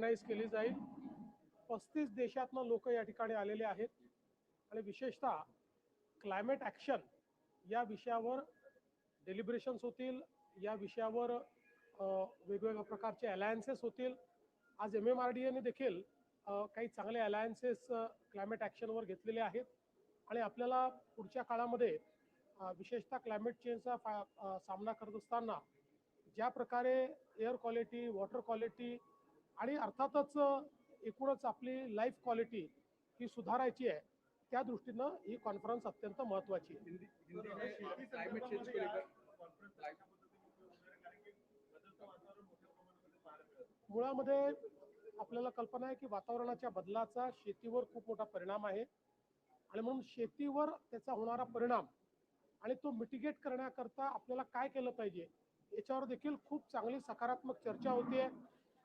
Organise केली जाईल. पस्तीस देशातनं लोक या ठिकाणी आलेले आहेत. आणि विशेषतः क्लायमेट ॲक्शन या विषयावर डेलिब्रेशन्स होतील. या विषयावर वेगवेगळ्या प्रकारचे अलायन्सेस होतील. आज एम एम आर डी एने देखील काही चांगले अलायन्सेस क्लायमेट ॲक्शनवर घेतलेले आहेत. आणि आपल्याला पुढच्या काळामध्ये विशेषतः क्लायमेट चेंजचा फा सामना करत असताना ज्या प्रकारे एअर क्वालिटी वॉटर क्वालिटी आणि अर्थातच एकूणच आपली लाईफ क्वालिटी ही सुधारायची आहे. त्या दृष्टीनं ही कॉन्फरन्स अत्यंत महत्त्वाची आहे. हिंदी हिंदी में क्लाइमेट चेंज को? लेकर मुळामध्ये आपल्याला कल्पना आहे की वातावरणाच्या बदलाचा शेतीवर खूप मोठा परिणाम आहे. आणि म्हणून शेतीवर त्याचा होणारा परिणाम आणि तो मिटिगेट करण्याकरता आपल्याला काय केलं पाहिजे याच्यावर देखील खूप चांगली सकारात्मक चर्चा होते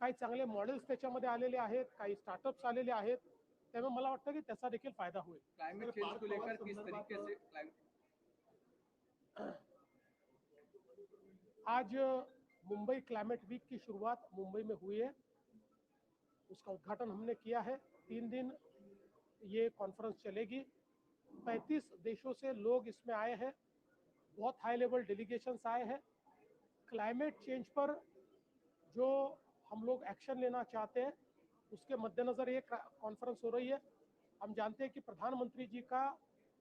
काही चांगले मॉडेल्स त्याच्यामध्ये आलेले आहेत काही स्टार्टअप्स आलेले आहेत. त्यामुळे मला वाटतं की त्याचा देखील फ़ायदा होईल. क्लाइमेट चेंज को लेकर किस तरीके से आज मुंबई क्लाइमेट वीक की शुरुआत मुंबई में हुई है। उसका उद्घाटन हमने किया है। तीन दिन ये कॉन्फ्रेंस चलेगी। 35 देशों से लोग इसमें आए हैं। बहुत हाई लेवल डेलीगेशंस आए हैं। क्लाइमेट चेंज पर जो हम लोग एक्शन लेना चाहते हैं, उसके मद्देनज़र ये कॉन्फ्रेंस हो रही है। हम जानते हैं कि प्रधानमंत्री जी का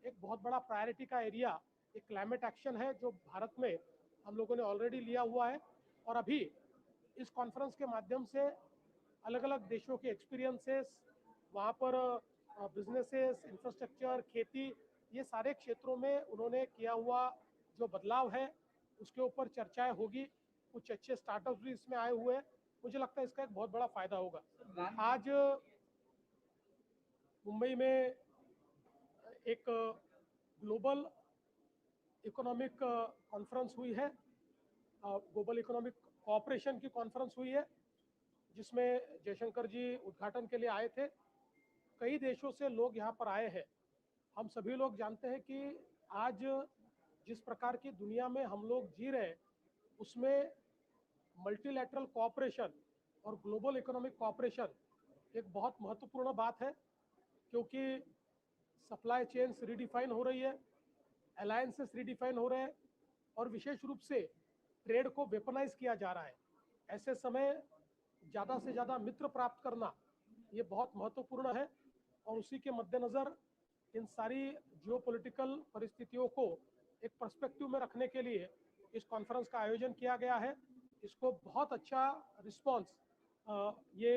एक बहुत बड़ा प्रायोरिटी का एरिया एक क्लाइमेट एक्शन है, जो भारत में हम लोगों ने ऑलरेडी लिया हुआ है। और अभी इस कॉन्फ्रेंस के माध्यम से अलग अलग देशों के एक्सपीरियंसेस वहाँ पर बिजनेसेस इंफ्रास्ट्रक्चर खेती, ये सारे क्षेत्रों में उन्होंने किया हुआ जो बदलाव है, उसके ऊपर चर्चाएँ होगी। कुछ अच्छे स्टार्टअप्स भी इसमें आए हुए हैं। मुझे लगता है इसका एक बहुत बड़ा फ़ायदा होगा। आज मुंबई में एक ग्लोबल इकोनॉमिक कॉन्फ्रेंस हुई है ग्लोबल इकोनॉमिक कोऑपरेशन की कॉन्फ्रेंस हुई है जिसमें जयशंकर जी उद्घाटन के लिए आए थे। कई देशों से लोग यहाँ पर आए हैं। हम सभी लोग जानते हैं कि आज जिस प्रकार की दुनिया में हम लोग जी रहे हैं उसमें मल्टीलैटरल कोऑपरेशन और ग्लोबल इकोनॉमिक कोऑपरेशन एक बहुत महत्वपूर्ण बात है, क्योंकि सप्लाई चेन्स रिडिफाइन हो रही है अलायंसेस रिडिफाइन हो रहे हैं और विशेष रूप से ट्रेड को वेपनाइज किया जा रहा है। ऐसे समय ज़्यादा से ज़्यादा मित्र प्राप्त करना ये बहुत महत्वपूर्ण है और उसी के मद्देनज़र इन सारी जियोपॉलिटिकल परिस्थितियों को एक पर्सपेक्टिव में रखने के लिए इस कॉन्फ्रेंस का आयोजन किया गया है। इसको बहुत अच्छा रिस्पांस ये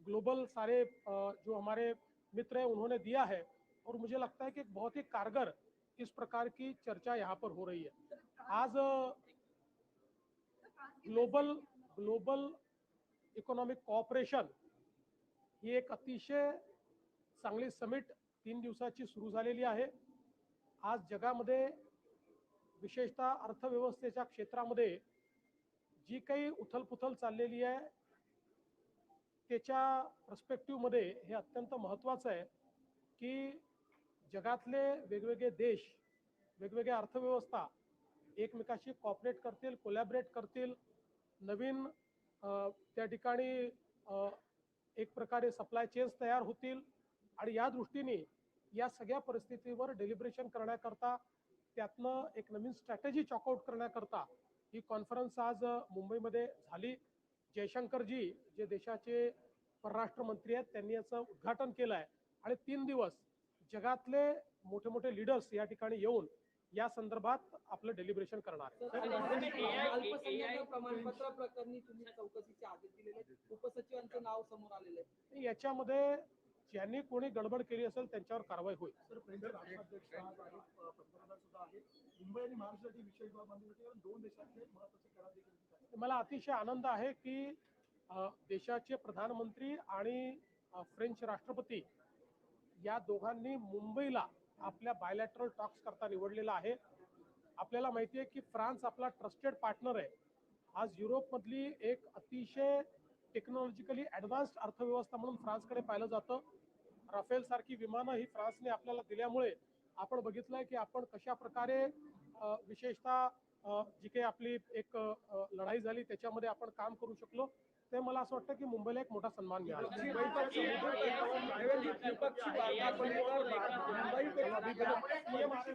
ग्लोबल सारे जो हमारे मित्र हैं, उन्होंने दिया है। और मुझे लगता है कि बहुत ही कारगर इस प्रकार की चर्चा यहाँ पर हो रही है। आज ग्लोबल ग्लोबल इकोनॉमिक कॉपरेशन ही एक अतिशय चांगली समिट तीन दिवसाची सुरू झालेली आहे. आज जगामध्ये विशेषतः अर्थव्यवस्थेच्या क्षेत्रामध्ये जी काही उथलपुथल चाललेली आहे त्याच्या प्रस्पेक्टिव्हमध्ये हे अत्यंत महत्त्वाचं आहे की जगातले वेगवेगळे देश वेगवेगळ्या अर्थव्यवस्था एकमेकाशी कॉपरेट करतील कोलॅबरेट करतील. नवीन त्या ठिकाणी एक प्रकारे सप्लाय चेन्स तयार होतील. आणि या दृष्टीने या सगळ्या परिस्थितीवर डेलिब्रेशन करण्याकरता त्यातनं एक नवीन स्ट्रॅटेजी चॉकआउट करण्याकरता ही कॉन्फरन्स आज मुंबईमध्ये झाली. जयशंकरजी जे देशाचे परराष्ट्र मंत्री आहेत त्यांनी याचं उद्घाटन केलं आहे आणि तीन दिवस जगातले मोठे मोठे लीडर्स या ठिकाणी येऊन या संदर्भात आपलं डेलिब्रेशन करणार प्रमाणपत्र प्रकरणी तुम्ही चौकशीचे आदेश दिलेले उपसचिवांचं नाव समोर आलेलं आहे. याच्यामध्ये ज्यांनी कोणी गडबड केली असेल त्यांच्यावर कारवाई होईल. मला अतिशय आनंद आहे की देशाचे प्रधानमंत्री आणि फ्रेंच राष्ट्रपती या दोघांनी मुंबईला आपल्या बायलॅटरल टॉक्स करता निवडलेला आहे. आपल्याला माहिती आहे की फ्रान्स आपला ट्रस्टेड पार्टनर आहे. आज युरोपमधली एक अतिशय टेक्नॉलॉजिकली ॲडव्हान्स्ड अर्थव्यवस्था म्हणून फ्रान्सकडे पाहिलं जातं. राफेल सारखी विमानं ही फ्रान्सने आपल्याला दिल्यामुळे आपण बघितलंय की आपण कशा प्रकारे विशेषतः जी काही आपली एक लढाई झाली त्याच्यामध्ये आपण काम करू शकलो. ते मला असं वाटतं की मुंबईला एक मोठा सन्मान मिळाला. मुंबई